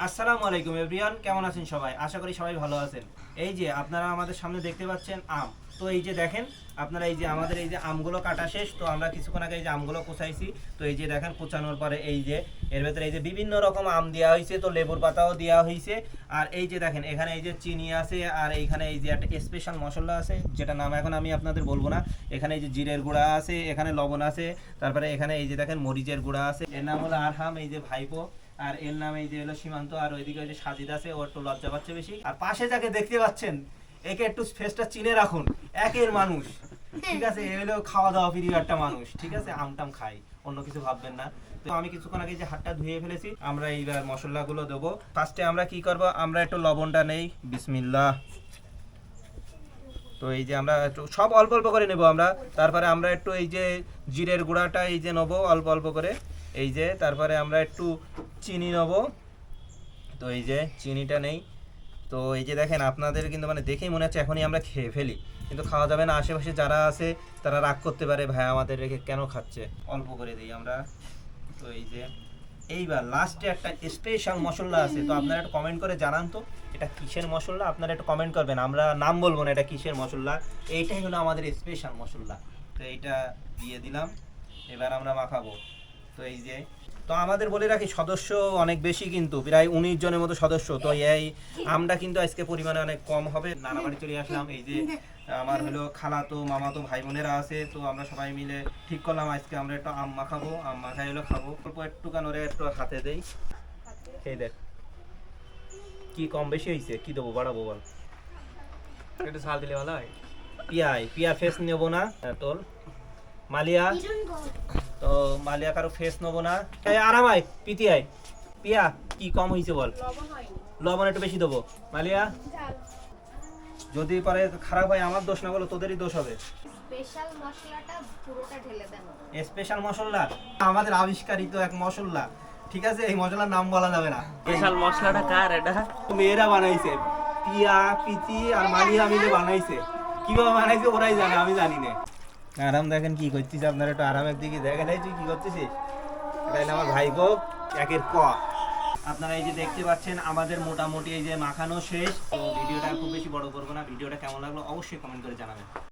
আসসালামু আলাইকুম এভরিওয়ান কেমন আছেন সবাই আশা করি সবাই ভালো আছেন এই যে আপনারা আমাদের সামনে দেখতে পাচ্ছেন আম তো এই যে দেখেন আপনারা এই যে আমাদের এই যে আমগুলো কাটা শেষ তো আমরা কিছুক্ষণ আগে এই যে আমগুলো কোচাইছি তো এই যে দেখেন কোচানোর পরে এই যে এর ভেতরে এই যে বিভিন্ন রকম আম দেওয়া হয়েছে তো লেবুর পাতাও দেওয়া হয়েছে আর এই যে দেখেন এখানে এই যে চিনি আছে আর এইখানে এই যে একটা স্পেশাল মশলা আছে যেটা নাম এখন আমি আপনাদের বলব না এখানে এই যে জিরের গুঁড়া আছে এখানে লবণ আছে তারপরে এখানে এই যে দেখেন মরিচের গুঁড়া আছে এর নাম হলো আরহাম এই যে ভাইপো আর এর নাম যে হলো সীমান্ত, আর ওইদিকে ওই যে সাজিদ আছে ওর একটু লজ্জা পাচ্ছে বেশি। আর পাশে যাকে দেখতে পাচ্ছেন, একে একটু ফেসটা চিনে রাখুন, একের মানুষ। ঠিক আছে, এ হলো খাওয়া দাওয়া প্রিয় একটা মানুষ, ঠিক আছে? আমটাম খাই অন্য কিছু ভাববেন না। তো আমি কিছুক্ষণ আগে যে হাতটা ধুয়ে ফেলেছি, আমরা এইবার মশলাগুলো দেবো। ফার্স্টে আমরা কি করব? আমরা একটু লবণটা নেই। বিসমিল্লাহ। তো এই যে আমরা একটু সব অল্প অল্প করে নেব আমরা। তারপরে আমরা একটু এই যে জিরের গুঁড়াটা এই যে নেব, অল্প অল্প করে। এই যে, তারপরে আমরা একটু চিনি নেব। তো এই যে চিনিটা নেই। তো এই যে দেখেন, আপনাদের কিন্তু মানে দেখেই মনে হচ্ছে এখনই আমরা খেয়ে ফেলি। কিন্তু খাওয়া যাবে না, আশেপাশে যারা আছে, তারা রাগ করতে পারে, ভাই, আমাদের রেখে কেন খাচ্ছে? অল্প করে দিই আমরা। তো এই যে, এইবার লাস্টে একটা স্পেশাল মশলা আছে। তো আপনারা একটু কমেন্ট করে জানান তো, এটা কিসের মশলা? আপনারা একটু কমেন্ট করবেন। আমরা নাম বলব না এটা কিসের মশলা। এইটাই হলো আমাদের স্পেশাল মশলা। তো এইটা দিয়ে দিলাম। এবার আমরা মাখাবো। তো এই যে তো আমাদের বলে রাখি সদস্য অনেক বেশি কিন্তু প্রায় উনিশ জনের মতো সদস্য। তো এই আমরা কিন্তু আজকে পরিমাণে অনেক কম হবে। নানা বাড়ি চলে আসলাম এই যে আমার হলো খালাতো মামাতো ভাই বোনেরা আছে তো আমরা সবাই মিলে ঠিক করলাম আজকে আমরা একটু আম মাখাবো আম মাখাই হলো খাব। অল্প একটু কানরে একটু হাতে দেই। এই দেখ কি কম বেশি হয়েছে কি দেবো বাড়াবো বল। একটু ঝাল দিলে ভালো হয়? পিয়াই পিয়া ফেস নেব না তোর মালিয়া তো মালিয়া কারও ফেস নেব না। এই আরাম আয় পিতি আয়। পিয়া কি কম হয়েছে বল? লবণ একটু বেশি দেবো। মালিয়া? যদি পরে খারাপ হয় আমার দোষ না বলো তোদেরই দোষ হবে। স্পেশাল মশলাটা পুরোটা ঢেলে দেন। স্পেশাল মশলা? আমাদের আবিষ্কারিত এক মশলা। ঠিক আছে এই মশলার নাম বলা যাবে না। স্পেশাল মশলাটা কার এটা? মেয়েরা বানাইছে। পিয়া পিতি আর মালিয়া মিলে বানাইছে। কীভাবে বানাইছে ওরাই জানে আমি জানি না। আরাম দেখেন কি করছিস আপনারা একটু আরামের দিকে দেখেন, এই তুই কি করতেছিস? এটা আমার ভাই গো একের ক। আপনারা এই যে দেখতে পাচ্ছেন, আমাদের মোটামুটি এই যে মাখানো শেষ। তো ভিডিওটা খুব বেশি বড় করব না, ভিডিওটা কেমন লাগল অবশ্যই কমেন্ট করে জানাবেন।